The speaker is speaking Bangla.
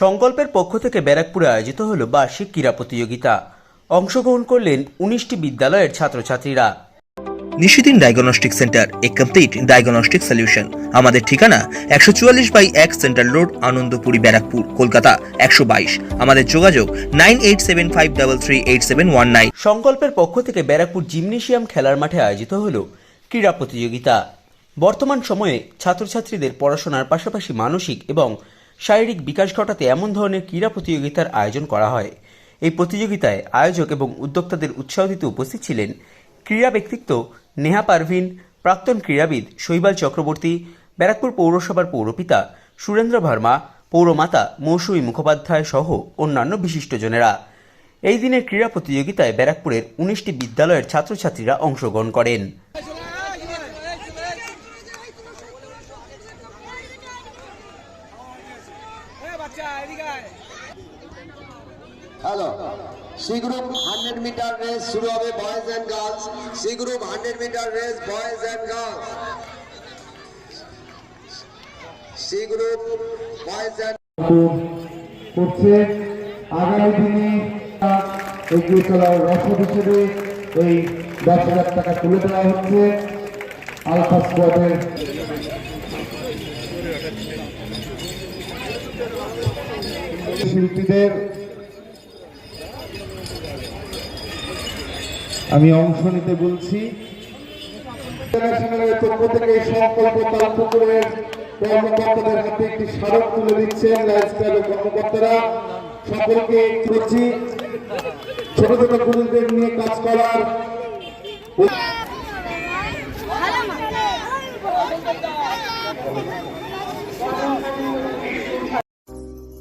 সংকল্পের পক্ষ থেকে ব্যারাকপুরে আয়োজিত হল বার্ষিক ক্রীড়া প্রতিযোগিতা। অংশগ্রহণ করলেন উনিশটি বিদ্যালয়ের ছাত্রছাত্রীরা। নিশিদিন ডায়াগনস্টিক সেন্টার এ কমপ্লিট ডায়াগনস্টিক সলিউশন। আমাদের ঠিকানা একশো চুয়াল্লিশ বাই এক সেন্ট্রাল রোড আনন্দপুরি ব্যারাকপুর কলকাতা একশো বাইশ। আমাদের যোগাযোগ nine eight seven five double three eight seven one nine. সংকল্পের পক্ষ থেকে ব্যারাকপুর জিমনেশিয়াম খেলার মাঠে আয়োজিত হল ক্রীড়া প্রতিযোগিতা। বর্তমান সময়ে ছাত্রছাত্রীদের পড়াশোনার পাশাপাশি মানসিক এবং শারীরিক বিকাশ ঘটাতে এমন ধরনের ক্রীড়া প্রতিযোগিতার আয়োজন করা হয়। এই প্রতিযোগিতায় আয়োজক এবং উদ্যোক্তাদের উৎসাহ দিতে উপস্থিত ছিলেন ক্রীড়া ব্যক্তিত্ব নেহা পারভিন, প্রাক্তন ক্রীড়াবিদ শৈবাল চক্রবর্তী, ব্যারাকপুর পৌরসভার পৌরপিতা সুরেন্দ্র ভার্মা, পৌরমাতা মৌসুমী মুখোপাধ্যায় সহ অন্যান্য বিশিষ্টজনেরা। এই দিনের ক্রীড়া প্রতিযোগিতায় ব্যারাকপুরের উনিশটি বিদ্যালয়ের ছাত্রছাত্রীরা অংশগ্রহণ করেন। Hello C group hundred metre race শুরু হবে boys and girls C group hundred metre race boys and girls C group boys and করছে। আগামী দিনে এগিয়ে চলার রসদ হিসেবে এই দশ হাজার টাকা তুলে দেওয়া হচ্ছে। আলফা স্কোয়াডের শিল্পীদের আমি অংশ নিতে বলছি। একটি তুলে দিচ্ছেন কর্মকর্তারা। সকলকে করছি। ছোট ছোট গুরুদের নিয়ে কাজ করার